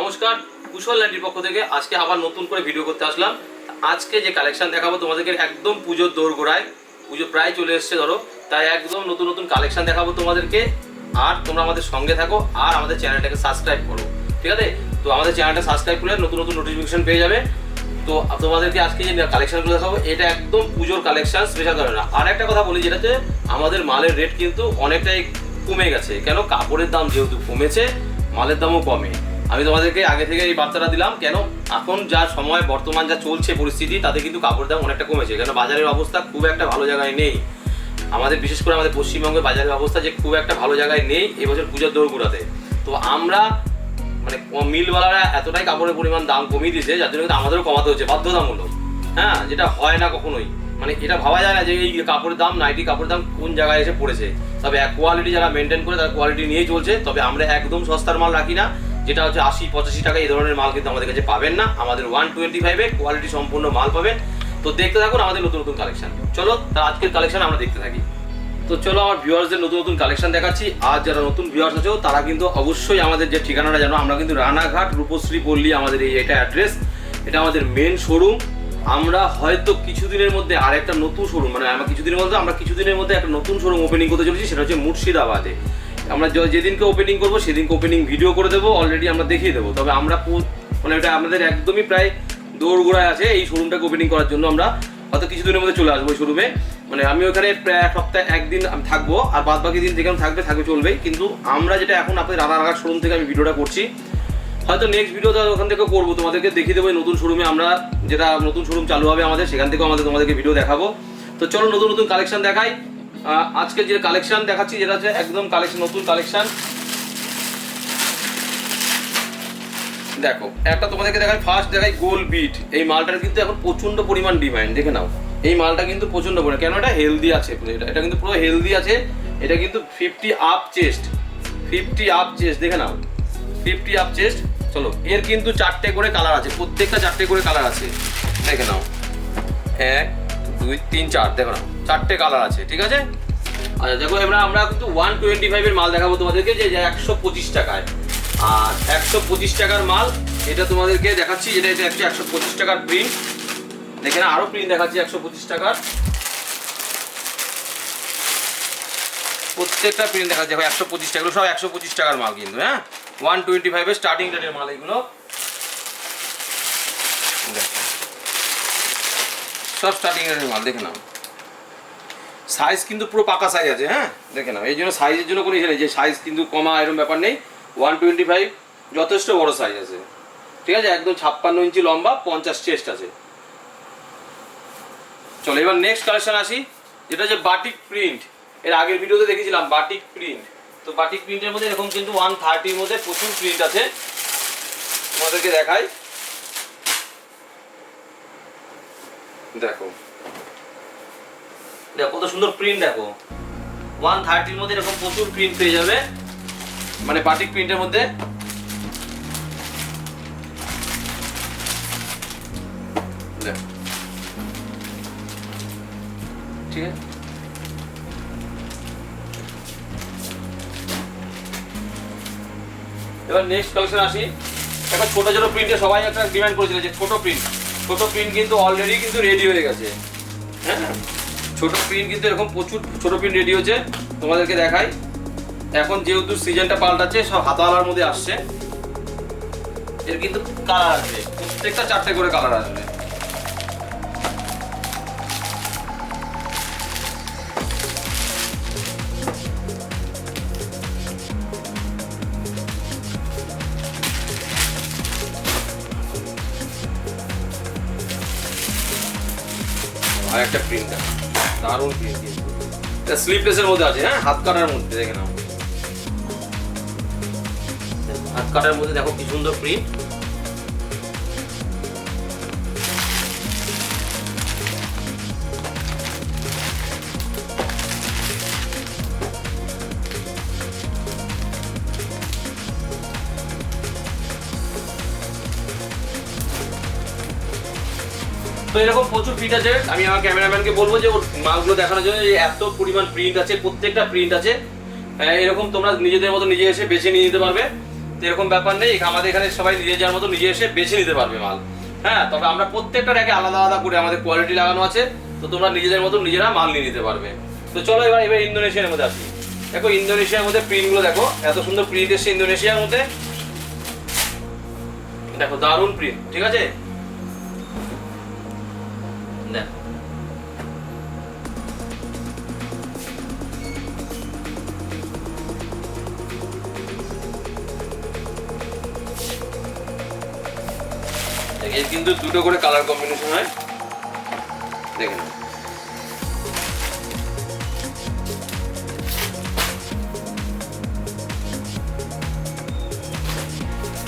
নমস্কার, কুশল ল্যান্ডির পক্ষ থেকে আজকে আবার নতুন করে ভিডিও করতে আসলাম। আজকে যে কালেকশন দেখাবো তোমাদেরকে একদম পুজোর দৌড় গোড়ায় পুজো প্রায় চলে এসছে ধরো, তাই একদম নতুন নতুন কালেকশন দেখাবো তোমাদেরকে। আর তোমরা আমাদের সঙ্গে থাকো, আর আমাদের চ্যানেলটাকে সাবস্ক্রাইব করো, ঠিক আছে? তো আমাদের চ্যানেলটা সাবস্ক্রাইব করলে নতুন নতুন নোটিফিকেশন পেয়ে যাবে। তো তোমাদেরকে আজকে যে কালেকশনগুলো দেখাবো, এটা একদম পুজোর কালেকশন স্পেশাল ধরে না। আর একটা কথা বলি যেটাতে আমাদের মালের রেট কিন্তু অনেকটাই কমে গেছে। কেন? কাপড়ের দাম যেহেতু কমেছে, মালের দামও কমে। আমি তোমাদেরকে আগে থেকে এই বার্তাটা দিলাম, কেন এখন যা সময়, বর্তমান যা চলছে পরিস্থিতি, তাতে কিন্তু কাপড়ের দাম অনেকটা কমেছে। কেন বাজারের অবস্থা খুব একটা ভালো জায়গায় নেই। আমাদের, বিশেষ করে আমাদের পশ্চিমবঙ্গের বাজারের অবস্থা যে খুব একটা ভালো জায়গায় নেই এবছর পুজোর দৌড়গুড়াতে তো আমরা মানে মিলওয়ালারা এতটাই কাপড়ের পরিমাণ দাম কমিয়ে দিয়েছে, যার জন্য কিন্তু আমাদেরও কমাতে হচ্ছে, বাধ্যতামূলক। হ্যাঁ যেটা হয় না কখনোই। মানে এটা ভাবা যায় না যে এই কাপড়ের দাম, নাইটি কাপড়ের দাম কোন জায়গায় এসে পড়েছে। তবে এক কোয়ালিটি যারা মেনটেন করে তারা কোয়ালিটি নিয়েই চলছে, তবে আমরা একদম সস্তার মাল রাখি না। যেটা হচ্ছে আশি, পঁচাশি টাকা এই ধরনের মাল কিন্তু আমাদের কাছে পাবেন না। আমাদের ওয়ান টোয়েন্টি ফাইভে কোয়ালিটি সম্পূর্ণ মাল পাবেন। তো দেখতে থাকুন আমাদের নতুন নতুন কালেকশন চলো তা আজকের কালেকশন আমরা দেখতে থাকি। তো চলো, আমার ভিউয়ার্সদের নতুন নতুন কালেকশন দেখাচ্ছি। আর যারা নতুন ভিউয়ার্স আছো, তারা কিন্তু অবশ্যই আমাদের যে ঠিকানাটা জানো, আমরা কিন্তু রানাঘাট, রূপশ্রী, পল্লী আমাদের এই এটা অ্যাড্রেস এটা আমাদের মেন শোরুম আমরা হয়তো কিছুদিনের মধ্যে আর একটা নতুন শোরুম মানে আমরা কিছুদিনের মধ্যে, আমরা কিছুদিনের মধ্যে একটা নতুন শোরুম ওপেনিং করতে চলেছি, সেটা হচ্ছে মুর্শিদাবাদে। আমরা যেদিনকে ওপেনিং করব, সেদিনকে ওপেনিং ভিডিও করে দেবো অলরেডি আমরা দেখিয়ে দেবো। তবে আমরা মানে এটা আমাদের একদমই প্রায় দৌড়গোড়ায় আছে, এই শোরুমটাকে ওপেনিং করার জন্য আমরা হয়তো কিছুদিনের মধ্যে চলে আসব ওই শোরুমে মানে আমি ওখানে প্রায় এক সপ্তাহে, একদিন আমি থাকব, আর বাদ বাকি দিন যেখানে থাকবে থাকবে চলবেই। কিন্তু আমরা যেটা এখন আপনাদের রানাঘাট শোরুম থেকে আমি ভিডিওটা করছি, হয়তো নেক্সট ভিডিওটা ওখান থেকে করব, তোমাদেরকে দেখিয়ে দেবো নতুন শোরুমে আমরা যেটা নতুন শোরুম চালু হবে আমাদের, সেখান থেকেও আমাদের তোমাদেরকে ভিডিও দেখাবো। তো চলো নতুন নতুন কালেকশন দেখাই। আজকে যে কালেকশন দেখাচ্ছি, যেটা হচ্ছে একদম কালেকশন নতুন কালেকশন দেখো, একটা তোমাদেরকে দেখাই ফার্স্ট দেখাই গোল বিট এই মালটার কিন্তু এখন প্রচণ্ড পরিমাণ ডিমান্ড দেখে নাও। এই মালটা কিন্তু প্রচণ্ড পরিমাণ, কেন এটা হেলদি আছে এটা এটা কিন্তু পুরো হেলদি আছে, এটা কিন্তু fifty up chest fifty up chest দেখে নাও। ফিফটি আপ চেস্ট চলো, এর কিন্তু চারটে করে কালার আছে, প্রত্যেকটা চারটে করে কালার আছে, দেখে নাও। এক, দুই, তিন, চার, দেখো নাও চারটে কালার আছে, ঠিক আছে? আচ্ছা দেখো, এবার আমরা কিন্তু ওয়ান টোয়েন্টি ফাইভের মাল দেখাবো তোমাদেরকে, যে একশো পঁচিশ টাকায়। আর একশো পঁচিশ টাকার মাল এটা তোমাদেরকে দেখাচ্ছি, যেটা এটা হচ্ছে একশো পঁচিশ টাকার প্রিন্ট দেখে না আরও প্রিন্ট দেখাচ্ছি একশো পঁচিশ টাকার। প্রত্যেকটা প্রিন্ট দেখাচ্ছি, দেখো, একশো পঁচিশ টাকা সব একশো পঁচিশ টাকার মাল কিন্তু হ্যাঁ? ওয়ান টোয়েন্টি ফাইভের স্টার্টিং রেটের মাল এগুলো দেখো। সব স্টার্টিং রেটের মাল, দেখে নাও। সাইজ কিন্তু পুরো পাকা সাইজ আছে হ্যাঁ? দেখে নাও। এই জন্য সাইজের জন্য কোনো ইয়ে যে সাইজ কিন্তু কমা এরকম ব্যাপার নেই। ওয়ান টোয়েন্টি ফাইভ যথেষ্ট বড় সাইজ আছে। ঠিক আছে? একদম ছাপ্পান্ন ইঞ্চি লম্বা, পঞ্চাশ চেস্ট আছে। চলো, এবার নেক্সট কালেকশন আসি। যেটা হচ্ছে বাটিক প্রিন্ট এর আগের ভিডিওতে দেখেছিলাম বাটিক প্রিন্ট তো বাটিক প্রিন্টের মধ্যে এরকম কিন্তু ওয়ান থার্টির মধ্যে প্রচুর প্রিন্ট আছে। তোমাদেরকে দেখাই। দেখো দেখো, কত সুন্দর প্রিন্ট দেখো। ওয়ান থার্টির মধ্যে এরকম প্রচুর প্রিন্ট পেয়ে যাবে। মানে বাটিক প্রিন্টের মধ্যে। ঠিক এবার নেক্সট কালেকশন আসি। একটা ছোট ছোট প্রিন্টে সবাই একটা ডিমান্ড করেছিল যে ছোট প্রিন্ট ছোট প্রিন্ট কিন্তু অলরেডি কিন্তু রেডি হয়ে গেছে। হ্যাঁ? ছোট প্রিন্ট কিন্তু এরকম প্রচুর ছোট প্রিন্ট রেডি হয়েছে, তোমাদেরকে দেখাই। এখন যেহেতু সিজনটা পাল্টাচ্ছে, সব হাতাওয়ালার মধ্যে আসছে। এর কিন্তু কালার আসবে, প্রত্যেকটা চারটে করে কালার আসবে। আর একটা প্রিন্ট দারুণ প্রিন্ট এটা স্লিপলেসের মধ্যে আছে হ্যাঁ? হাত কাটার মধ্যে, দেখে নাও। হাত কাটার মধ্যে দেখো কি সুন্দর প্রিন্ট তো এরকম প্রচুর প্রিন্ট আছে। আমি আমার ক্যামেরাম্যানকে বলব যে ওর মালগুলো দেখানোর জন্য যে এত পরিমাণ প্রিন্ট আছে প্রত্যেকটা প্রিন্ট আছে। আহ, এরকম তোমরা নিজেদের মতো নিজে এসে বেছে নিয়ে নিতে পারবে। তো এরকম ব্যাপার নেই আমাদের এখানে সবাই নিজে যাওয়ার মতো নিজে এসে বেছে নিতে পারবে মাল। হ্যাঁ তবে আমরা প্রত্যেকটা র্যাকে আলাদা আলাদা করে আমাদের কোয়ালিটি লাগানো আছে। তো তোমরা নিজেদের মতো নিজেরা মাল নিয়ে নিতে পারবে। তো চলো এবার এবার ইন্দোনেশিয়ার মধ্যে আসি। দেখো ইন্দোনেশিয়ার মধ্যে প্রিন্টগুলো দেখো। এত সুন্দর প্রিন্ট এসছে ইন্দোনেশিয়ার মধ্যে। দেখো দারুণ প্রিন্ট ঠিক আছে? দেখো এর কিন্তু দুটো করে কালার কম্বিনেশন হয়। দেখে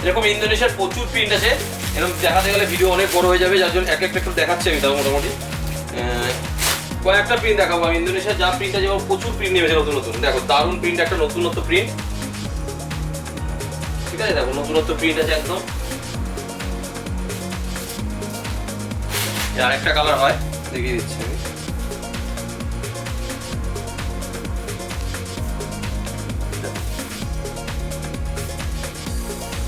এরকম ইন্দোনেশিয়ার প্রচুর প্রিন্ট আছে। এরকম দেখাতে গেলে ভিডিও অনেক বড় হয়ে যাবে, যার জন্য এক একটা একটু দেখাচ্ছি আমি তাও মোটামুটি। কয়েকটা প্রিন্ট দেখাবো আমি। ইন্দোনেশিয়ার যা প্রিন্ট আছে প্রচুর প্রিন্ট নেমেছে নতুন নতুন। দেখো, দারুণ প্রিন্ট একটা নতুনত্ব প্রিন্ট ঠিক আছে, দেখো, নতুনত্ব প্রিন্ট আছে একদম। আর একটা কালার হয়, দেখিয়ে দিচ্ছি আমি।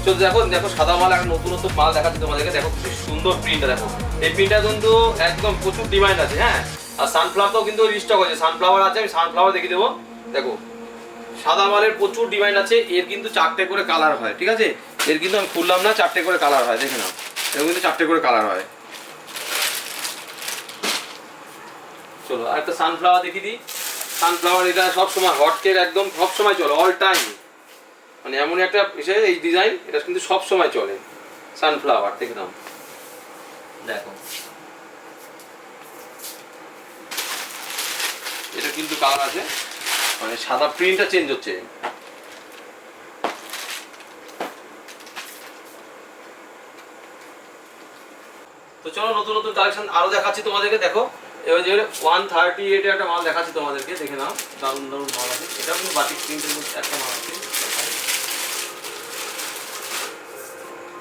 তো দেখো দেখো, সাদা মাল, একটা নতুন মাল দেখাচ্ছি তোমাদেরকে। দেখো, কি সুন্দর প্রিন্টটা দেখো। এই প্রিন্টটা কিন্তু একদম প্রচুর ডিমান্ড আছে হ্যাঁ? আর সানফ্লাওয়ারটাও কিন্তু রিস্টক আছে। সানফ্লাওয়ার আছে, আমি সানফ্লাওয়ার দেখিয়ে দেবো। দেখো, সাদা মালের প্রচুর ডিমান্ড আছে, এর কিন্তু চারটে করে কালার হয়, ঠিক আছে? এর কিন্তু আমি খুললাম না, চারটে করে কালার হয়, দেখে নাও। এর কিন্তু চারটে করে কালার হয়। চলো আর একটা সানফ্লাওয়ার দেখিয়ে দিই। সানফ্লাওয়ার এটা সবসময় হট কেক একদম সবসময় চলে অল টাইম মানে এমন একটা বিষয় এই ডিজাইন এটা কিন্তু সব সময় চলে। সানফ্লাওয়ার দেখে নাও দেখো। এটা কিন্তু কালার আছে। মানে সাদা প্রিন্টটা চেঞ্জ হচ্ছে। তো চলো নতুন নতুন কালেকশন আরও দেখাচ্ছি তোমাদেরকে দেখো। এবার যে ওয়ান থার্টি এইটে একটা মাল দেখাচ্ছি তোমাদেরকে দেখে নাও। দারুণ দারুণ মাল আছে। এটা কিন্তু বাটিক প্রিন্টের মধ্যে একটা মাল আছে দেখাই।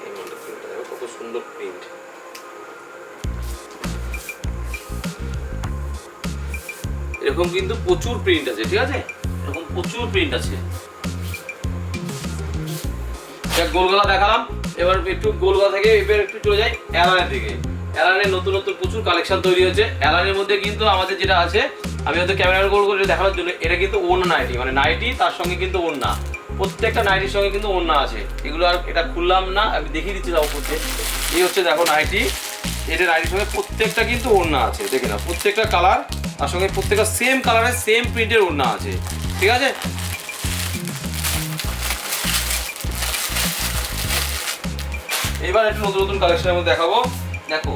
এই মালটা প্রিন্টটা কত সুন্দর এরকম কিন্তু প্রচুর প্রিন্ট আছে, ঠিক আছে? এরকম প্রচুর প্রিন্ট আছে। গোলগলা দেখালাম। এবার একটু গোলগলা থেকে এবার একটু চলে যাই অ্যালানের দিকে। অ্যালানের নতুন নতুন প্রচুর কালেকশন তৈরি হয়েছে। অ্যালানের মধ্যে কিন্তু আমাদের যেটা আছে, আমি হয়তো ক্যামেরা গোল করে দেখানোর জন্য, এটা কিন্তু ওন নাইটি। মানে নাইটি, তার সঙ্গে কিন্তু ওন্না প্রত্যেকটা নাইটির সঙ্গে কিন্তু ওন্না আছে। এগুলো আর এটা খুললাম না, আমি দেখিয়ে দিচ্ছি যাব করতে এই হচ্ছে দেখো নাইটি। এটা নাইটির সঙ্গে প্রত্যেকটা কিন্তু ওন্না আছে, দেখে না প্রত্যেকটা কালার, তার সঙ্গে প্রত্যেকটা সেম কালারের সেম প্রিন্টের ওন্না আছে। ঠিক আছে? এবার একটু নতুন নতুন কালেকশনের মধ্যে দেখাবো। দেখো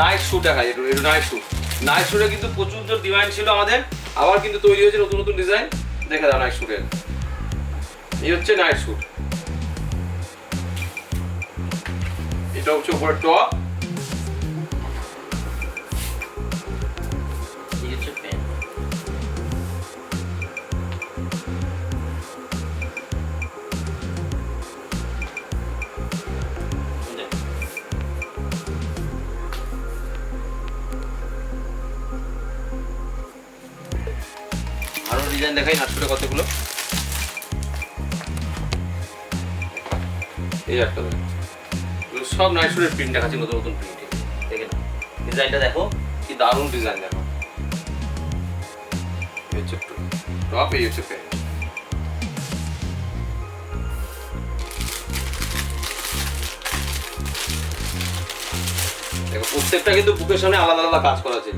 নাইট স্যুট দেখাই একটু একটু নাইট স্যুট নাইট স্যুটে কিন্তু প্রচুর ডিমান্ড ছিল আমাদের, আবার কিন্তু তৈরি হয়েছে নতুন নতুন ডিজাইন দেখে দাও নাইট স্যুটের এই হচ্ছে নাইট স্যুট। এটা হচ্ছে উপরে টপ। এই হচ্ছে প্যান্ট। আরও ডিজাইন দেখাই নাটশুটে কতগুলো। এই একটা সব নাইটশুটের প্রিন্ট দেখাচ্ছি, নতুন নতুন প্রিন্টে দেখে ডিজাইনটা দেখো, কি দারুণ ডিজাইন দেখো। টপ এই হচ্ছে দেখো, প্রত্যেকটা কিন্তু বুকের সামনে আলাদা আলাদা কাজ করা আছে।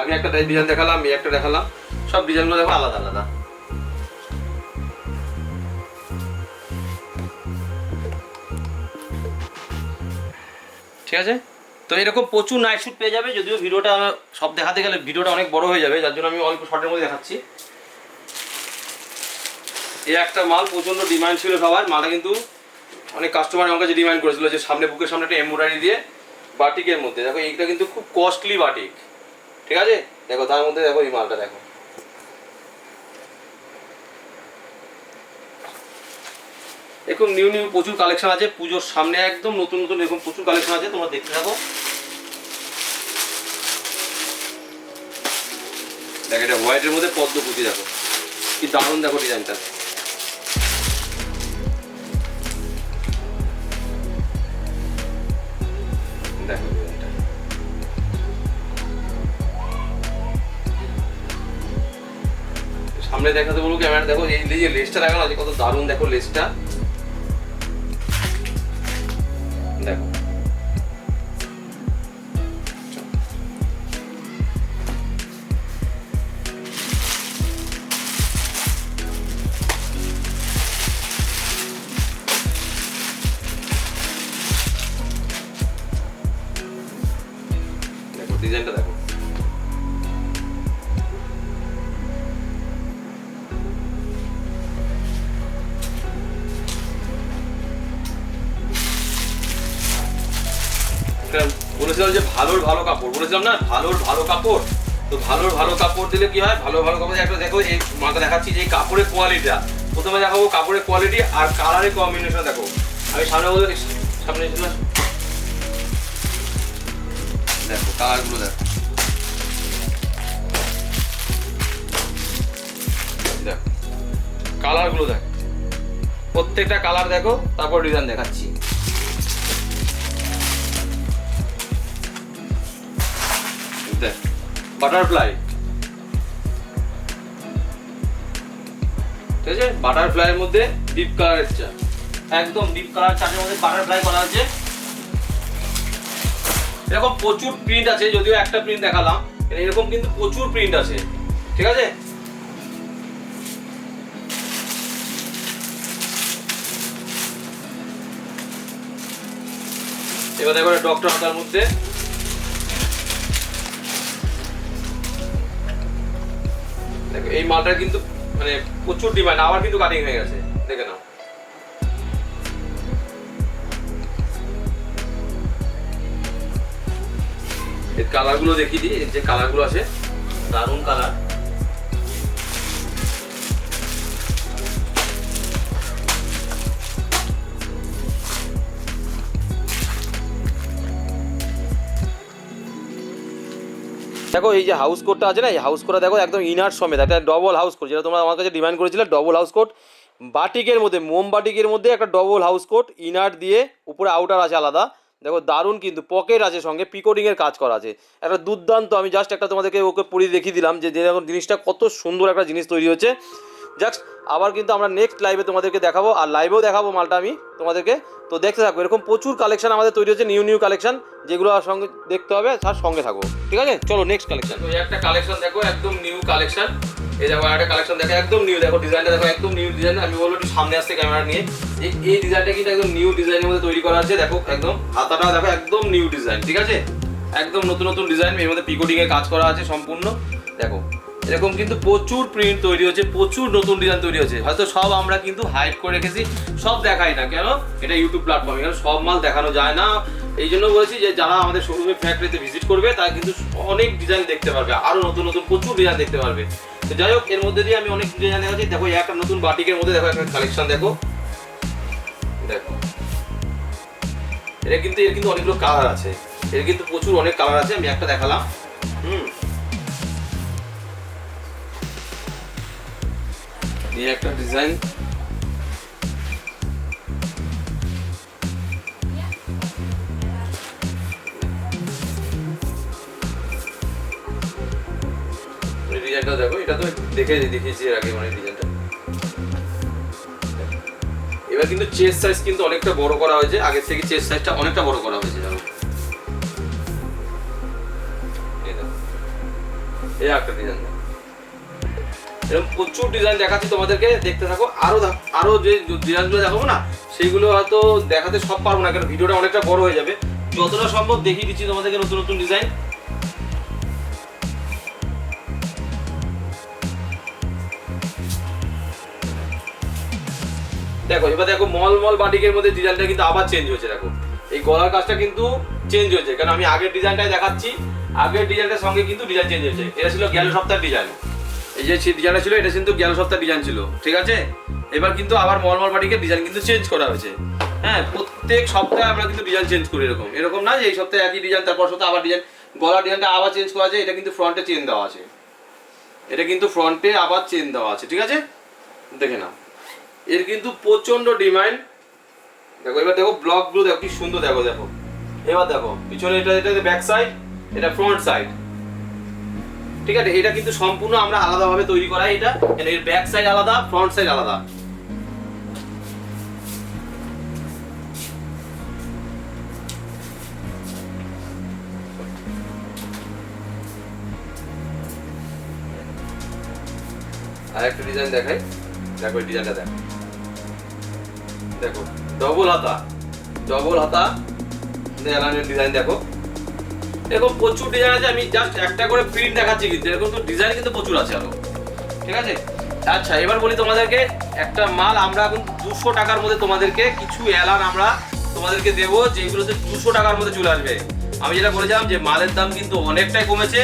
আমি একটা ডিজাইন দেখালাম, এই একটা দেখালাম, সব ডিজাইনগুলো দেখো আলাদা আলাদা। ঠিক আছে? তো এরকম প্রচুর নাইট শুট পেয়ে যাবে, যদিও ভিডিওটা সব দেখাতে গেলে ভিডিওটা অনেক বড় হয়ে যাবে, যার জন্য আমি অল্প শর্টের মধ্যে দেখাচ্ছি। এই একটা মাল প্রচণ্ড ডিমান্ড ছিল সবার, মালটা কিন্তু অনেক কাস্টমার আমার কাছে ডিমান্ড করেছিল যে সামনে বুকের সামনে একটা এমব্রয়ডারি দিয়ে বাটিকের মধ্যে। দেখো, এইটা কিন্তু খুব কস্টলি বাটিক। ঠিক আছে? দেখো, তার মধ্যে দেখো এই মালটা, দেখো। এরকম নিউ নিউ প্রচুর কালেকশন আছে, পুজোর সামনে একদম নতুন নতুন এরকম প্রচুর কালেকশন আছে, তোমরা দেখতে থাকো। দেখ, এটা হোয়াইটের মধ্যে পদ্ম পুঁজি দেখো। কি দারুণ, দেখো ডিজাইনটা। সামনে দেখাতে বলব ক্যামেরা দেখো, এই যে লেসটা লাগানো আছে, কত দারুণ, দেখো লেসটা। ভালোর ভালো কাপড়, বলেছিলাম না? ভালোর ভালো কাপড়। তো ভালোর ভালো কাপড় দিলে কি হয়? ভালো ভালো কাপড়, একটা দেখো, এই মাথা দেখাচ্ছি যে কাপড়ের কোয়ালিটিটা প্রথমে দেখাবো কাপড়ের কোয়ালিটি আর কালারের কম্বিনেশন দেখো। আমি সামনে বলব সামনে এসে দেখো কালারগুলো দেখো। দেখো কালারগুলো দেখো। প্রত্যেকটা কালার দেখো, তারপর ডিজাইন দেখাচ্ছি। বাটারফ্লাই ঠিক আছে? বাটারফ্লাইয়ের মধ্যে ডিপ কালারের চা একদম ডিপ কালার চাটের মধ্যে বাটারফ্লাই করা আছে। এরকম প্রচুর প্রিন্ট আছে, যদিও একটা প্রিন্ট দেখালাম। এরকম কিন্তু প্রচুর প্রিন্ট আছে। ঠিক আছে? এবার দেখো ডক্টর হাতার মধ্যে। এই মালটার কিন্তু মানে প্রচুর ডিমান্ড আবার কিন্তু কাটিং হয়ে গেছে, দেখে নাও। এর কালারগুলো দেখিয়ে দিই যে কালারগুলো আছে, দারুণ কালার দেখো, এই যে হাউস কোটটা আছে না, এই হাউস কোটটা দেখো একদম ইনার সমেত, একটা ডবল হাউস কোট যেটা তোমরা আমার কাছে ডিমান্ড করেছিলে ডবল হাউস কোট বাটিকের মধ্যে, মোম বাটিকের মধ্যে একটা ডবল হাউস কোট ইনার দিয়ে উপরে আউটার আছে আলাদা। দেখো, দারুণ কিন্তু পকেট আছে সঙ্গে পিকোডিংয়ের কাজ করা আছে। একটা দুর্দান্ত, আমি জাস্ট একটা তোমাদেরকে ওকে পরিয়ে দেখিয়ে দিলাম যে যেরকম জিনিসটা কত সুন্দর একটা জিনিস তৈরি হচ্ছে জাস্ট আবার কিন্তু আমরা নেক্সট লাইভে তোমাদেরকে দেখাবো, আর লাইভেও দেখাবো মালটা আমি তোমাদেরকে। তো দেখতে থাকো, এরকম প্রচুর কালেকশন আমাদের তৈরি হচ্ছে নিউ নিউ কালেকশন যেগুলো আর সঙ্গে দেখতে হবে তার সঙ্গে থাকো। ঠিক আছে? চলো নেক্সট কালেকশন তো একটা কালেকশন দেখো, একদম নিউ কালেকশন এই দেখো একটা কালেকশন দেখো, একদম নিউ দেখো ডিজাইনটা দেখো, একদম নিউ ডিজাইন আমি বলব একটু সামনে আসছে ক্যামেরা নিয়ে। এই এই ডিজাইনটা কিন্তু একদম নিউ ডিজাইনের মধ্যে তৈরি করা আছে, দেখো, একদম। হাতাটা দেখো, একদম নিউ ডিজাইন ঠিক আছে? একদম নতুন নতুন ডিজাইন এর মধ্যে পিকোটিং এর কাজ করা আছে সম্পূর্ণ। দেখো এরকম কিন্তু প্রচুর প্রিন্ট তৈরি হচ্ছে, প্রচুর নতুন ডিজাইন তৈরি হচ্ছে। হয়তো সব আমরা কিন্তু হাইড করে রেখেছি, সব দেখাই না কেন? এটা ইউটিউব প্ল্যাটফর্ম এখানে সব মাল দেখানো যায় না। এই জন্য বলেছি যে যারা আমাদের শোরুমে ফ্যাক্টরিতে ভিজিট করবে, তারা কিন্তু অনেক ডিজাইন দেখতে পারবে আরও নতুন নতুন প্রচুর ডিজাইন দেখতে পারবে। তো যাই হোক, এর মধ্যে দিয়ে আমি অনেক ডিজাইন দেখাচ্ছি। দেখো একটা নতুন বাটিকের মধ্যে দেখো, একটা কালেকশন দেখো। দেখো। এটা কিন্তু, এর কিন্তু অনেকগুলো কালার আছে। এর কিন্তু প্রচুর অনেক কালার আছে, আমি একটা দেখালাম। হুম। এই একটা ডিজাইন। ডিজাইনটা দেখো, এটা তো দেখে দেখিয়েছি এর আগে মানে ডিজাইনটা। এবার কিন্তু চেস্ট সাইজ কিন্তু অনেকটা বড় করা হয়েছে আগের থেকে চেস্ট সাইজটা অনেকটা বড় করা হয়েছে দেখো। এই একটা ডিজাইন এরকম প্রচুর ডিজাইন দেখাচ্ছি তোমাদেরকে, দেখতে থাকো। আরও দেখ- আরও যে ডিজাইনগুলো দেখাবো না, সেইগুলো হয়তো দেখাতে সব পারব না, কারণ ভিডিওটা অনেকটা বড় হয়ে যাবে। যতটা সম্ভব দেখিয়ে দিচ্ছি তোমাদেরকে নতুন নতুন ডিজাইন দেখো, এবার দেখো মল মল বাটিকের মধ্যে ডিজাইনটা কিন্তু আবার চেঞ্জ হয়েছে, দেখো। এই গলার কাজটা কিন্তু চেঞ্জ হয়েছে, কারণ আমি আগের ডিজাইনটাই দেখাচ্ছি। আগের ডিজাইনটার সঙ্গে কিন্তু ডিজাইন চেঞ্জ হয়েছে। এটা ছিল গেল সপ্তাহের ডিজাইন এই যে ডিজাইনটা ছিল, এটা কিন্তু গেল সপ্তাহের ডিজাইন ছিল, ঠিক আছে? এবার কিন্তু আবার মলমল বাটিকের ডিজাইন কিন্তু চেঞ্জ করা হয়েছে। হ্যাঁ প্রত্যেক সপ্তাহে আমরা কিন্তু ডিজাইন চেঞ্জ করি এরকম। এরকম না যে এই সপ্তাহে একই ডিজাইন তারপর সপ্তাহে আবার ডিজাইন গলার ডিজাইনটা আবার চেঞ্জ করা আছে, এটা কিন্তু ফ্রন্টে চেন দেওয়া আছে। এটা কিন্তু ফ্রন্টে আবার চেন দেওয়া আছে, ঠিক আছে? দেখে নাও। এর কিন্তু প্রচণ্ড ডিমান্ড দেখো, এবার দেখো ব্লকগুলো দেখো কি সুন্দর দেখো দেখো। এবার দেখো, পিছনে এটা এটা ব্যাক সাইড এটা ফ্রন্ট সাইড ঠিক আছে? এটা কিন্তু সম্পূর্ণ আমরা আলাদাভাবে তৈরি করা এটা। এর ব্যাক সাইড আলাদা ফ্রন্ট সাইড আলাদা। আর একটা ডিজাইন দেখাই। দেখো, এই ডিজাইনটা দেখো। দেখো ডবল হাতা। ডবল হাতা এলানের ডিজাইন দেখো। এরকম প্রচুর ডিজাইন আছে, আমি জাস্ট একটা করে প্রিন্ট দেখাচ্ছি কিন্তু, এরকম তো ডিজাইন কিন্তু প্রচুর আছে আরও। ঠিক আছে? আচ্ছা এবার বলি তোমাদেরকে, একটা মাল আমরা এখন দুশো টাকার মধ্যে তোমাদেরকে কিছু এলান আমরা তোমাদেরকে দেবো যেগুলোতে দুশো টাকার মধ্যে চলে আসবে। আমি যেটা বলেছিলাম যে মালের দাম কিন্তু অনেকটাই কমেছে,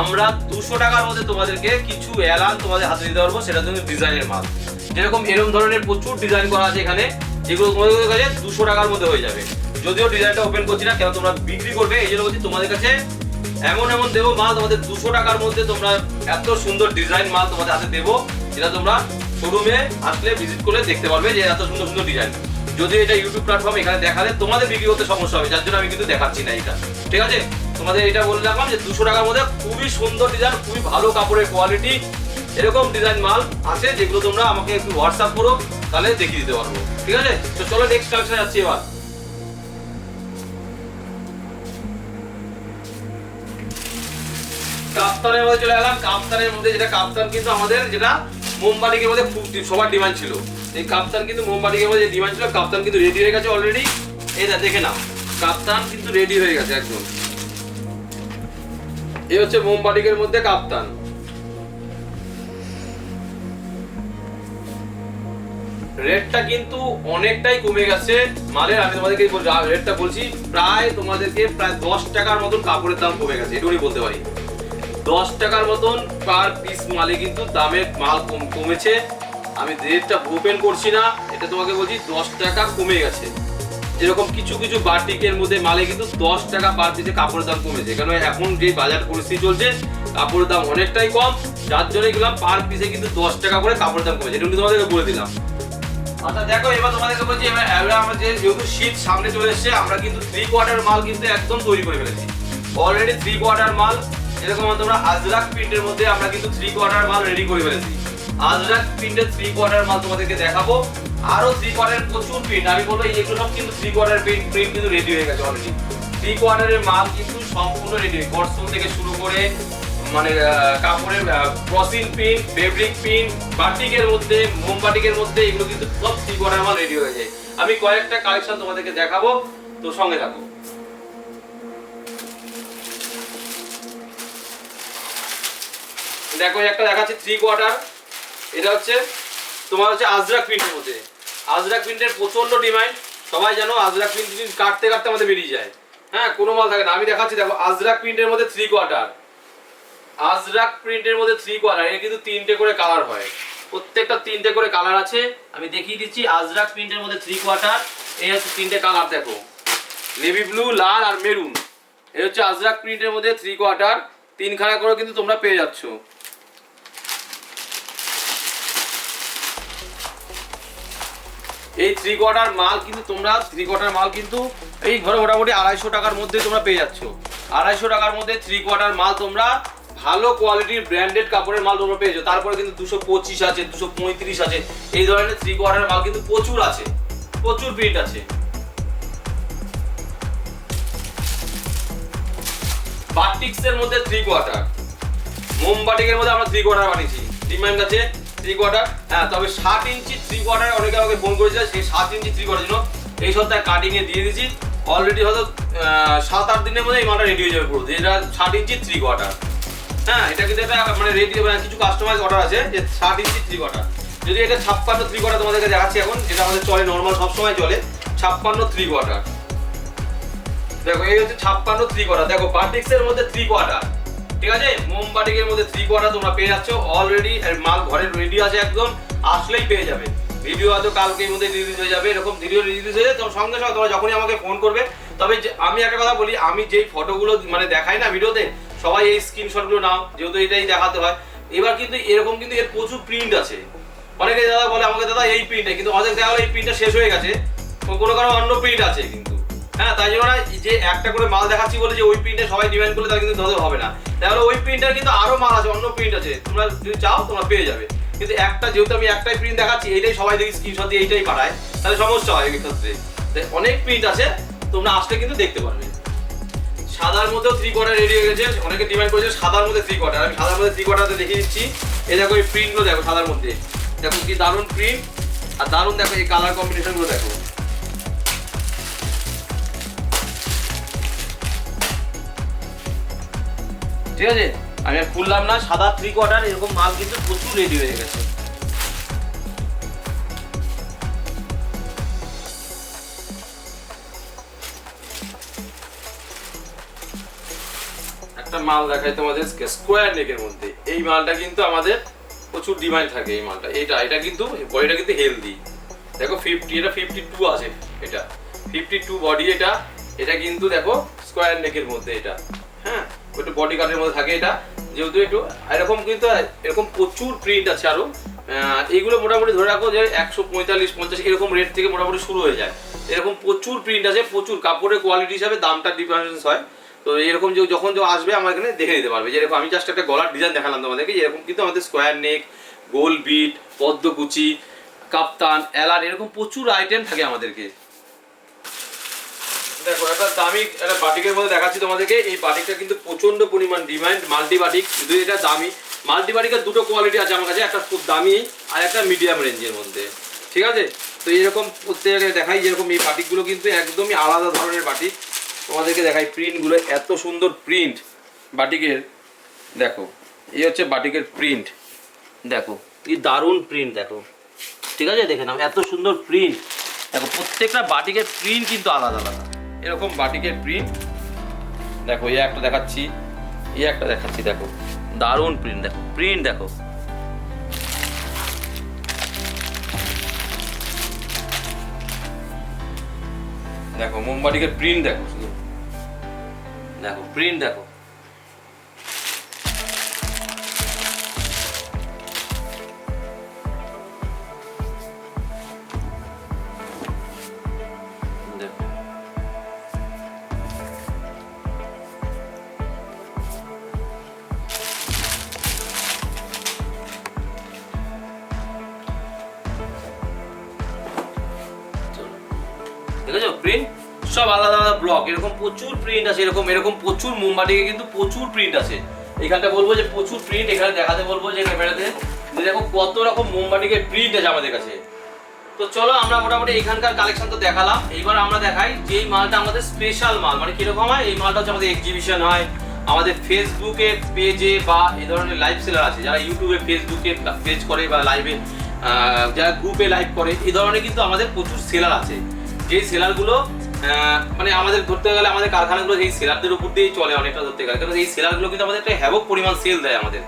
আমরা দুশো টাকার মধ্যে তোমাদেরকে কিছু এলান তোমাদের হাতে দিতে পারব, সেটা কিন্তু ডিজাইনের মাল। যেরকম এরকম ধরনের প্রচুর ডিজাইন করা আছে এখানে, যেগুলো তোমাদের কাছে দুশো টাকার মধ্যে হয়ে যাবে। যদিও ডিজাইনটা ওপেন করছি না, কেন তোমরা বিক্রি করবে? এই জন্য বলছি তোমাদের কাছে এমন এমন দেবো মাল তোমাদের দুশো টাকার মধ্যে তোমরা এত সুন্দর ডিজাইন মাল তোমাদের হাতে দেবো, যেটা তোমরা শোরুমে আসলে ভিজিট করলে দেখতে পারবে যে এত সুন্দর সুন্দর ডিজাইন যদি এটা ইউটিউব প্ল্যাটফর্ম এখানে দেখালে তোমাদের বিক্রি করতে সমস্যা হবে, যার জন্য আমি কিন্তু দেখাচ্ছি না এটা। ঠিক আছে? তোমাদের এটা বলে রাখলাম যে দুশো টাকার মধ্যে খুবই সুন্দর ডিজাইন খুবই ভালো কাপড়ের কোয়ালিটি এরকম ডিজাইন মাল আছে যেগুলো তোমরা আমাকে একটু হোয়াটসঅ্যাপ করো, তাহলে দেখিয়ে দিতে পারব। ঠিক আছে? তো চলো নেক্সট কালেকশনে যাচ্ছি এবার। কাপ্তানের মধ্যে চলে এলাম। কাপ্তানের মধ্যে যেটা, কাপ্তান কিন্তু আমাদের যেটা মধ্যে খুব সবার ডিমান্ড ছিল। এই কাপ্তান কিন্তু মধ্যে ডিমান্ড ছিল, কাপ্তান কিন্তু রেডি হয়ে গেছে অলরেডি দেখে কাপ্তান কিন্তু রেডি হয়ে গেছে একদম। এই হচ্ছে মধ্যে কাপ্তান। রেটটা কিন্তু অনেকটাই কমে গেছে। মালের, আমি তোমাদেরকে রেটটা বলছি, প্রায় তোমাদেরকে প্রায় দশ টাকার মতন কাপড়ের দাম কমে গেছে, এটুকুনি বলতে পারি। দশ টাকার মতন পার পিস মালে কিন্তু দামের মাল কম, কমেছে। আমি রেটটা ওপেন করছি না, এটা তোমাকে বলছি দশ টাকা কমে গেছে। যেরকম কিছু কিছু বাটিকের মধ্যে মালে কিন্তু দশ টাকা পার পিসে কাপড়ের দাম কমেছে। কারণ এখন যে বাজার পরিস্থিতি চলছে, কাপড়ের দাম অনেকটাই কম, যার জন্য গেলাম পার পিসে কিন্তু দশ টাকা করে কাপড়ের দাম কমেছে। এটা আমি তোমাদেরকে বলে দিলাম। আচ্ছা দেখো, এবার তোমাদেরকে বলছি, এবার আমরা যেহেতু শীত সামনে চলে এসেছে, আমরা কিন্তু থ্রি কোয়ার্টার মাল কিন্তু একদম তৈরি করে ফেলেছি। অলরেডি থ্রি কোয়ার্টার মাল এরকম তোমরা আজরাক প্রিন্টের মধ্যে আমরা কিন্তু থ্রি কোয়ার্টার মাল রেডি করে ফেলেছি। আজরাক প্রিন্টের থ্রি কোয়ার্টার মাল তোমাদেরকে দেখাবো। আরও থ্রি কোয়ার্টার প্রচুর প্রিন্ট আমি বলব এগুলো সব কিন্তু থ্রি কোয়ার্টার প্রিন্ট প্রিন্ট কিন্তু রেডি হয়ে গেছে অলরেডি থ্রি কোয়ার্টারের মাল কিন্তু সম্পূর্ণ রেডি কটসন থেকে শুরু করে মানে কাপড়ের ক্রসিং পিন ফেব্রিক পিন বাটিকের মধ্যে মোমবাটিকের মধ্যে এগুলো কিন্তু সব থ্রি কোয়ার্টার মাল রেডি হয়ে যায়। আমি কয়েকটা কালেকশন তোমাদেরকে দেখাবো। তো সঙ্গে থাকো। দেখো একটা দেখাচ্ছি থ্রি কোয়ার্টার এটা হচ্ছে, তোমার হচ্ছে আজরাক প্রিন্টের মধ্যে। আজরাক প্রিন্টের প্রচণ্ড ডিমান্ড সবাই জানো আজরাক প্রিন্ট কাটতে কাটতে আমাদের বেরিয়ে যায়। হ্যাঁ কোনো মাল থাকে না। আমি দেখাচ্ছি, দেখো আজরাক প্রিন্টের মধ্যে থ্রি কোয়ার্টার আজরাক প্রিন্টের মধ্যে থ্রি কোয়ার্টার এর কিন্তু তিনটে করে কালার হয়। প্রত্যেকটা তিনটে করে কালার আছে। আমি দেখিয়ে দিচ্ছি আজরাক প্রিন্টের মধ্যে থ্রি কোয়ার্টার এই হচ্ছে তিনটে কালার দেখো। নেভি ব্লু লাল আর মেরুন এই হচ্ছে আজরাক প্রিন্টের মধ্যে থ্রি কোয়ার্টার তিনখানা করে কিন্তু তোমরা পেয়ে যাচ্ছ। এই থ্রি কোয়ার্টার মাল কিন্তু তোমরা থ্রি কোয়ার্টার মাল কিন্তু এই ঘরে মোটামুটি আড়াইশো টাকার মধ্যে তোমরা পেয়ে যাচ্ছ। আড়াইশো টাকার মধ্যে থ্রি কোয়ার্টার মাল তোমরা ভালো কোয়ালিটির ব্র্যান্ডেড কাপড়ের মাল তোমরা পেয়েছ তারপরে কিন্তু দুশো পঁচিশ আছে, দুশো পঁয়ত্রিশ আছে। এই ধরনের থ্রি কোয়ার্টার মাল কিন্তু প্রচুর আছে, প্রচুর প্রিন্ট আছে। বাটিক্সের মধ্যে থ্রি কোয়ার্টার মোমবাটিকের মধ্যে আমরা থ্রি কোয়ার্টার বানিয়েছি। ডিমান্ড আছে থ্রি কোয়ার্টার হ্যাঁ তবে ষাট ইঞ্চি থ্রি কোয়ার্টার অনেকে আমাকে ফোন করেছিল সেই সাত ইঞ্চি থ্রি কোয়ার্টার জন্য এই সপ্তাহে কাটিং এ দিয়ে দিয়েছি। অলরেডি হয়তো সাত আট দিনের মধ্যে এই মালটা রেডি হয়ে যাবে পুরো। যেটা ষাট ইঞ্চি থ্রি কোয়ার্টার হ্যাঁ এটা কিন্তু একটা মানে রেডি কিছু কাস্টমাইজ অর্ডার আছে যে ষাট ইঞ্চি থ্রি কোয়ার্টার যদি এটা ছাপ্পান্ন থ্রি কোয়ার্টার তোমাদেরকে দেখাচ্ছি এখন যেটা আমাদের চলে নর্মাল সবসময় চলে, ছাপ্পান্ন থ্রি কোয়ার্টার দেখো, এই হচ্ছে ছাপ্পান্ন থ্রি কোয়ার্টার দেখো বাটিক্সের মধ্যে থ্রি কোয়ার্টার ঠিক আছে? মোমবাটিকের মধ্যে থ্রি কোয়ার্টার তোমরা পেয়ে যাচ্ছ অলরেডি মাল ঘরে রেডি আছে একদম, আসলেই পেয়ে যাবে। ভিডিও হয়তো কালকের মধ্যে রিলিজ হয়ে যাবে, এরকম ভিডিও রিলিজ হয়ে যাবে, সঙ্গে সঙ্গে তোমরা যখনই আমাকে ফোন করবে, তবে আমি একটা কথা বলি, আমি যেই ফটোগুলো মানে দেখাই না ভিডিওতে সবাই এই স্ক্রিনশটগুলো নাও, যেহেতু এটাই দেখাতে হয়। এবার কিন্তু এরকম কিন্তু এর প্রচুর প্রিন্ট আছে। অনেকে দাদা বলে, আমাকে দাদা এই প্রিন্টে কিন্তু অনেক দেখা এই প্রিন্টটা শেষ হয়ে গেছে, কোনো কারও অন্য প্রিন্ট আছে কিন্তু। হ্যাঁ তাই জন্য যে একটা করে মাল দেখাচ্ছি বলে যে ওই প্রিন্টে সবাই ডিমান্ড করলে তাহলে কিন্তু ধরে হবে না। তাহলে ওই প্রিন্টের কিন্তু মাল আছে, অন্য প্রিন্ট আছে। তোমরা যদি চাও, তোমরা পেয়ে যাবে। কিন্তু একটা, যেহেতু আমি একটাই প্রিন্ট দেখাচ্ছি, এইটাই সবাই দেখি স্ক্রিনশট দিয়ে এইটাই পাঠায়, তাহলে সমস্যা হয় এই ক্ষেত্রে তাই অনেক প্রিন্ট আছে, তোমরা আসলে কিন্তু দেখতে পারবে। সাদার মধ্যেও থ্রি কোয়ার্টার রেডি হয়ে গেছে, অনেকে ডিমান্ড করেছে সাদার মধ্যে থ্রি কোয়ার্টার আমি সাদার মধ্যে থ্রি কোয়ার্টারতে দেখিয়ে দিচ্ছি। এই দেখো এই প্রিন্টগুলো দেখো সাদার মধ্যে। দেখো কি দারুণ প্রিন্ট আর দারুণ দেখো এই কালার কম্বিনেশনগুলো দেখো। ঠিক আছে? আমি আর খুললাম না, সাদা থ্রি কোয়ার্টার এরকম মাল কিন্তু প্রচুর রেডি হয়ে গেছে। একটা মাল দেখাই তোমাদের স্কোয়ার নেকের মধ্যে। এই মালটা কিন্তু আমাদের প্রচুর ডিমান্ড থাকে এই মালটা। এটা এটা কিন্তু বডিটা কিন্তু হেলদি দেখো ফিফটি এটা ফিফটি টু আছে এটা। ফিফটি টু বডি এটা এটা কিন্তু দেখো স্কোয়ার নেকের মধ্যে এটা। হ্যাঁ? একটু বডি কাটের মধ্যে থাকে এটা, যেহেতু একটু এরকম কিন্তু এরকম প্রচুর প্রিন্ট আছে আরও এইগুলো মোটামুটি ধরে রাখো যে একশো পঁয়তাল্লিশ, পঞ্চাশ, এরকম রেট থেকে মোটামুটি শুরু হয়ে যায়। এরকম প্রচুর প্রিন্ট আছে, প্রচুর কাপড়ের কোয়ালিটি হিসাবে দামটা ডিফারেন্স হয়। তো এরকম যে যখন যে আসবে, আমার এখানে দেখে নিতে পারবে। যেরকম আমি জাস্ট একটা গলার ডিজাইন দেখালাম তোমাদেরকে এরকম কিন্তু আমাদের স্কোয়ার নেক গোল বিট পদ্মকুচি, কাপ্তান, এলার, এরকম প্রচুর আইটেম থাকে আমাদেরকে। দেখো, একটা দামি, একটা বাটিকের মধ্যে দেখাচ্ছি তোমাদেরকে। এই বাটিকটা কিন্তু প্রচণ্ড পরিমাণ ডিমান্ড মাল্টি বাটিক শুধু এটা দামি। মাল্টি বাটিকের দুটো কোয়ালিটি আছে আমার কাছে, একটা খুব দামি আর একটা মিডিয়াম রেঞ্জের মধ্যে। ঠিক আছে? তো এরকম প্রত্যেকে দেখাই যেরকম এই বাটিকগুলো কিন্তু একদমই আলাদা ধরনের বাটিক। তোমাদেরকে দেখাই প্রিন্টগুলো এত সুন্দর প্রিন্ট বাটিকের। দেখো, এই হচ্ছে বাটিকের প্রিন্ট দেখো, কি দারুণ প্রিন্ট দেখো। ঠিক আছে? দেখে নাও, এত সুন্দর প্রিন্ট দেখো, প্রত্যেকটা বাটিকের প্রিন্ট কিন্তু আলাদা আলাদা। এরকম বাটিকের প্রিন্ট দেখো, এই একটা দেখাচ্ছি, এই একটা দেখাচ্ছি, দেখো। দারুণ প্রিন্ট দেখো প্রিন্ট দেখো। দেখো, মোমবাটিকে প্রিন্ট দেখো দেখো প্রিন্ট দেখো। প্রচুর প্রিন্ট আছে, এরকম এরকম প্রচুর মোমবাটিকে কিন্তু প্রচুর প্রিন্ট আছে। এখানটা বলব যে প্রচুর প্রিন্ট এখানে দেখাতে বলব যে ক্যামেরাতে যে দেখো কত রকম মোমবাটিকে প্রিন্ট আছে আমাদের কাছে। তো চলো আমরা মোটামুটি এখানকার কালেকশন তো দেখালাম। এইবার আমরা দেখাই যে এই মালটা আমাদের স্পেশাল মাল। মানে কীরকম হয়? এই মালটা হচ্ছে আমাদের এক্সিবিশন হয়। আমাদের ফেসবুকে পেজে বা এই ধরনের লাইভ সেলার আছে। যারা ইউটিউবে ফেসবুকে পেজ করে বা লাইভে যারা গ্রুপে লাইভ করে, এই ধরনের কিন্তু আমাদের প্রচুর সেলার আছে। যেই সেলারগুলো মানে আমাদের ধরতে গেলে আমাদের কারখানাগুলো এই সেলারদের উপর দিয়েই চলে অনেকটা ধরতে গেলে। কারণ এই সেলারগুলো কিন্তু আমাদের একটা হ্যাবক পরিমাণ সেল দেয় আমাদের।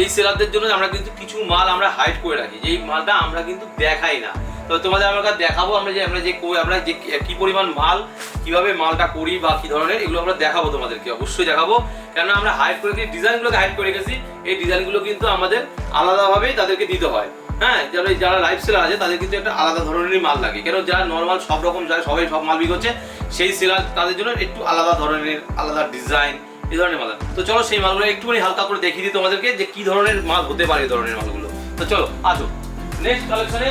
এই সেলারদের জন্য আমরা কিন্তু কিছু মাল আমরা হাইড করে রাখি। যে এই মালটা আমরা কিন্তু দেখাই না। তো তোমাদের আমরা দেখাবো, আমরা যে আমরা যে আমরা যে, কি পরিমাণ মাল, কীভাবে মালটা করি বা কি ধরনের, এগুলো আমরা দেখাবো তোমাদেরকে। অবশ্যই দেখাবো। কেননা আমরা হাইড করে রেখেছি ডিজাইনগুলোকে হাইড করে রেখেছি, এই ডিজাইনগুলো কিন্তু আমাদের আলাদাভাবেই তাদেরকে দিতে হয়। হ্যাঁ যারা যারা লাইফ সেলার আছে, তাদের কিন্তু একটা আলাদা ধরনেরই মাল লাগে। কেন? যারা নর্মাল সব রকম যারা সবাই সব মাল বিক্রি করছে, সেই সেলার তাদের জন্য একটু আলাদা ধরনের, আলাদা ডিজাইন এই ধরনের মাল তো চলো সেই মালগুলো একটুখানি হালকা করে দেখিয়ে দিই তোমাদেরকে যে কি ধরনের মাল হতে পারে এই ধরনের মালগুলো। তো চলো, আসো। নেক্সট কালেকশনে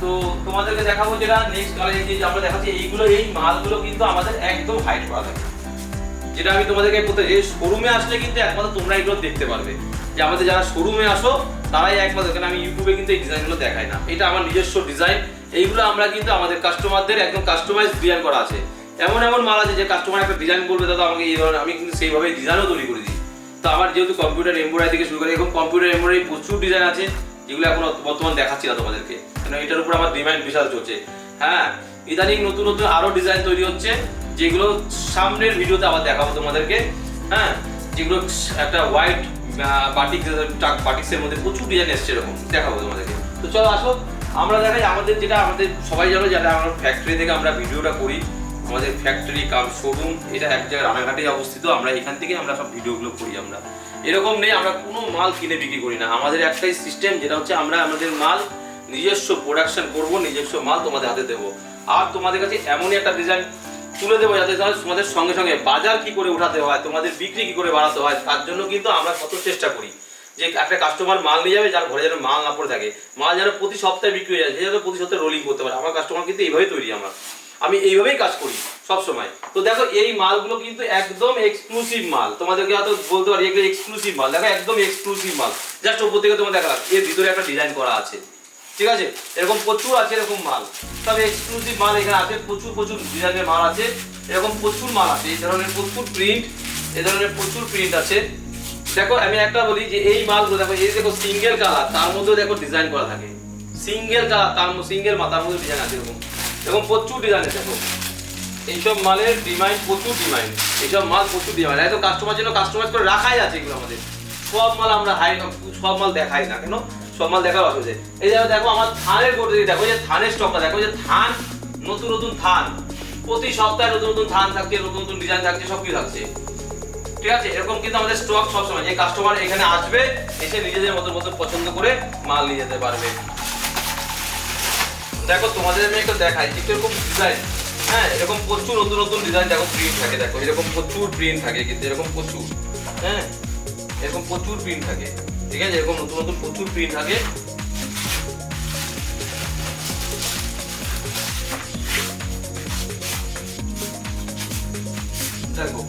তো তোমাদেরকে দেখাবো যেটা নেক্সট কালেকশন যে আমরা দেখাচ্ছি, এইগুলো, এই মালগুলো কিন্তু আমাদের একদম হাইড করা থাকে। যেটা আমি তোমাদেরকে বলতে যে শোরুমে আসলে কিন্তু একমাত্র তোমরা এগুলো দেখতে পারবে। যে আমাদের যারা শোরুমে আসো, তারাই একমাত্র। কেন আমি ইউটিউবে কিন্তু এই ডিজাইনগুলো দেখাই না। এটা আমার নিজস্ব ডিজাইন এইগুলো আমরা কিন্তু আমাদের কাস্টমারদের একদম কাস্টমাইজ ডিজাইন করা আছে। এমন এমন মাল আছে যে কাস্টমার একটা ডিজাইন বলবে, দাদা, আমাকে এই ধরনের আমি কিন্তু সেইভাবে ডিজাইনও তৈরি করে দিই তো আমার যেহেতু কম্পিউটার এমব্রয়ডারি থেকে শুরু করে এরকম কম্পিউটার এমব্রয়ডারি প্রচুর ডিজাইন আছে, যেগুলো এখন বর্তমান দেখাচ্ছি না তোমাদেরকে। কেন, এটার উপর আমার ডিমান্ড বিশাল চলছে। হ্যাঁ ইদানিং নতুন নতুন আরও ডিজাইন তৈরি হচ্ছে, যেগুলো সামনের ভিডিওতে আবার দেখাবো তোমাদেরকে। হ্যাঁ যেগুলো একটা হোয়াইট বাটিক বাটিক্সের মধ্যে প্রচুর ডিজাইন এসছে এরকম। দেখাবো তোমাদেরকে। তো চলো, আসো। আমরা দেখাই আমাদের যেটা, আমাদের সবাই জানো যারা আমরা ফ্যাক্টরি থেকে আমরা ভিডিওটা করি, আমাদের ফ্যাক্টরি কাম শোরুম এটা এক জায়গায় রানাঘাটে অবস্থিত। আমরা এখান থেকে আমরা সব ভিডিওগুলো করি আমরা। এরকম নেই, আমরা কোনো মাল কিনে বিক্রি করি না। আমাদের একটাই সিস্টেম যেটা হচ্ছে আমরা আমাদের মাল নিজস্ব প্রোডাকশন করব, নিজস্ব মাল তোমাদের হাতে দেবো। আর তোমাদের কাছে এমনই একটা ডিজাইন তুলে দেবো যাতে তোমাদের সঙ্গে সঙ্গে বাজার কি করে উঠাতে হয়, তোমাদের বিক্রি কি করে বাড়াতে হয়, তার জন্য কিন্তু আমরা কত চেষ্টা করি। যে একটা কাস্টমার মাল নিয়ে যাবে, যার ঘরে যেন মাল না পড়ে থাকে, মাল যেন প্রতি সপ্তাহে বিক্রি হয়ে যায় যেন প্রতি সপ্তাহে রোলিং করতে পারে। আমার কাস্টমার কিন্তু এইভাবেই তৈরি আমার। আমি এইভাবেই কাজ করি সব সময় তো দেখো, এই মালগুলো কিন্তু একদম এক্সক্লুসিভ মাল। তোমাদেরকে হয়তো বলতে পারি, এগুলো এক্সক্লুসিভ মাল। দেখো, একদম এক্সক্লুসিভ মাল। জাস্ট ওপর থেকে তোমার দেখা এর ভিতরে একটা ডিজাইন করা আছে। ঠিক আছে? এরকম প্রচুর আছে, এরকম মাল। তবে এক্সক্লুসিভ মাল এখানে আছে, প্রচুর প্রচুর ডিজাইনের মাল আছে। এরকম প্রচুর মাল আছে, এই ধরনের প্রচুর প্রিন্ট এই ধরনের প্রচুর প্রিন্ট আছে। দেখো, আমি একটা বলি যে এই মালগুলো দেখো, এই দেখো সিঙ্গেল কালার তার মধ্যে দেখো ডিজাইন করা থাকে। সিঙ্গেল কালার তার সিঙ্গেল মাথার মধ্যে ডিজাইন আছে এরকম। এরকম প্রচুর ডিজাইন আছে, দেখো। এইসব মালের ডিমান্ড প্রচুর ডিমান্ড এইসব মাল প্রচুর ডিমান্ড এত কাস্টমার জন্য কাস্টমাইজ করে রাখাই আছে এগুলো আমাদের। সব মাল আমরা হাই সব মাল দেখাই না কেন? সব মাল দেখার অসুবিধে এই দেখো দেখো আমার থানের করতে দেখো যে থানের স্টকটা দেখো যে থান নতুন নতুন থান প্রতি সপ্তাহে নতুন নতুন থান থাকছে, নতুন নতুন ডিজাইন থাকছে সব কিছু থাকছে। ঠিক আছে? এরকম কিন্তু আমাদের স্টক সবসময়। যে কাস্টমার এখানে আসবে, এসে নিজেদের মতো মতো পছন্দ করে মাল নিয়ে যেতে পারবে। দেখো, তোমাদের আমি একটা দেখাই যে এরকম ডিজাইন হ্যাঁ এরকম প্রচুর নতুন নতুন ডিজাইন দেখো প্রিন্ট থাকে, দেখো। এরকম প্রচুর প্রিন্ট থাকে, কিন্তু এরকম প্রচুর। হ্যাঁ এরকম প্রচুর প্রিন্ট থাকে। ঠিক আছে? এরকম নতুন নতুন প্রচুর প্রিন্ট থাকে। দেখো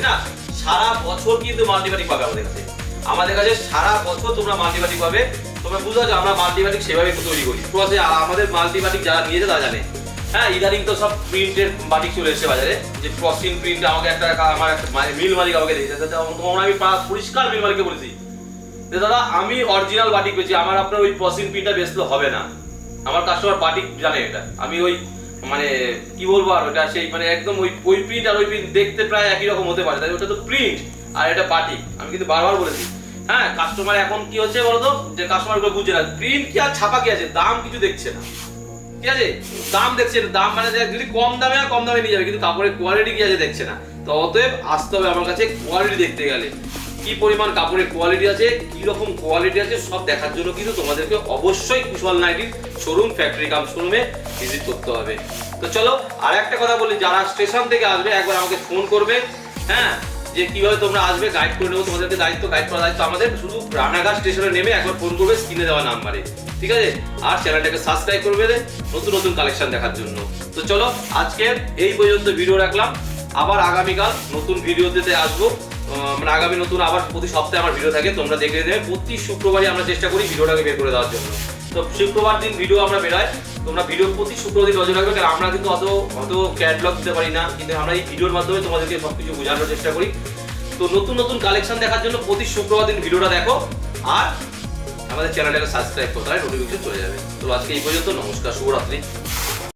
না? সারা বছর কিন্তু পাবে আমাদের কাছে। আমাদের কাছে সারা বছর তোমরা পাবে। তোমরা বুঝতে পারছ, আমরা সেভাবে তৈরি করি। আমাদের যারা নিয়েছে, তারা জানে। হ্যাঁ ইদানিং তো সব প্রিন্টের বাটিক চলে এসেছে বাজারে। যে ক্রসিং প্রিন্ট আমাকে একটা আমার একটা মিল মালিক আমাকে দিয়েছে। তো আমি পরিষ্কার মিল মালিককে বলেছি যে, দাদা, আমি অরিজিনাল বাটিক পেয়েছি আমার আপনার ওই প্রসিং প্রিন্টটা বেচলে হবে না। আমার কাস্টমার বাটিক জানে এটা। আমি ওই মানে কি বলব আর ওটা, সেই মানে একদম ওই ওই প্রিন্ট আর ওই প্রিন্ট দেখতে প্রায় একই রকম হতে পারে। তাই ওটা তো প্রিন্ট আর এটা বাটিক আমি কিন্তু বারবার বলেছি হ্যাঁ কাস্টমার এখন কি হচ্ছে বলতো? যে কাস্টমারগুলো বুঝছে না। প্রিন্ট কি আর ছাপা কি আছে? দাম কিছু দেখছে না। ঠিক আছে? দাম দাম মানে যদি কম দামে কম দামে নিয়ে যাবে। কিন্তু কাপড়ের কোয়ালিটি কি আছে দেখছে না। তো অতএব আসতে হবে আমার কাছে কোয়ালিটি দেখতে গেলে। কি পরিমাণ কাপড়ের কোয়ালিটি আছে, কি রকম কোয়ালিটি আছে, সব দেখার জন্য কিন্তু তোমাদেরকে অবশ্যই কুশল নাইটির শোরুম ফ্যাক্টরি কাম শোরুমে ভিজিট করতে হবে। তো চলো আর একটা কথা বলি, যারা স্টেশন থেকে আসবে, একবার আমাকে ফোন করবে হ্যাঁ? যে কীভাবে তোমরা আসবে গাইড করে নেব। তোমাদেরকে দায়িত্ব গাইড করার দায়িত্ব আমাদের। শুধু রানাঘাট স্টেশনে নেমে একবার ফোন করবে স্ক্রিনে দেওয়া নাম্বারে ঠিক আছে? আর চ্যানেলটাকে সাবস্ক্রাইব করবে নতুন নতুন কালেকশন দেখার জন্য। তো চলো, আজকে এই পর্যন্ত ভিডিও রাখলাম। আবার আগামীকাল নতুন ভিডিওতে আসব। মানে আগামী নতুন আবার প্রতি সপ্তাহে আমার ভিডিও থাকে, তোমরা দেখে নেবে প্রতি শুক্রবারই আমরা চেষ্টা করি ভিডিওটাকে বের করে দেওয়ার জন্য। তো শুক্রবার দিন ভিডিও আমরা বেরোয়। তোমরা ভিডিও প্রতি শুক্রবার দিন নজর রাখবে, কারণ আমরা কিন্তু অত অত ক্যাটলগ দিতে পারি না। কিন্তু আমরা এই ভিডিওর মাধ্যমে তোমাদেরকে সবকিছু বোঝানোর চেষ্টা করি। তো নতুন নতুন কালেকশন দেখার জন্য প্রতি শুক্রবার দিন ভিডিওটা দেখো। আর আমাদের চ্যানেলটাকে সাবস্ক্রাইব করতে হয় নোটিফিকেশন চলে যাবে। তো আজকে এই পর্যন্ত নমস্কার শুভরাত্রি।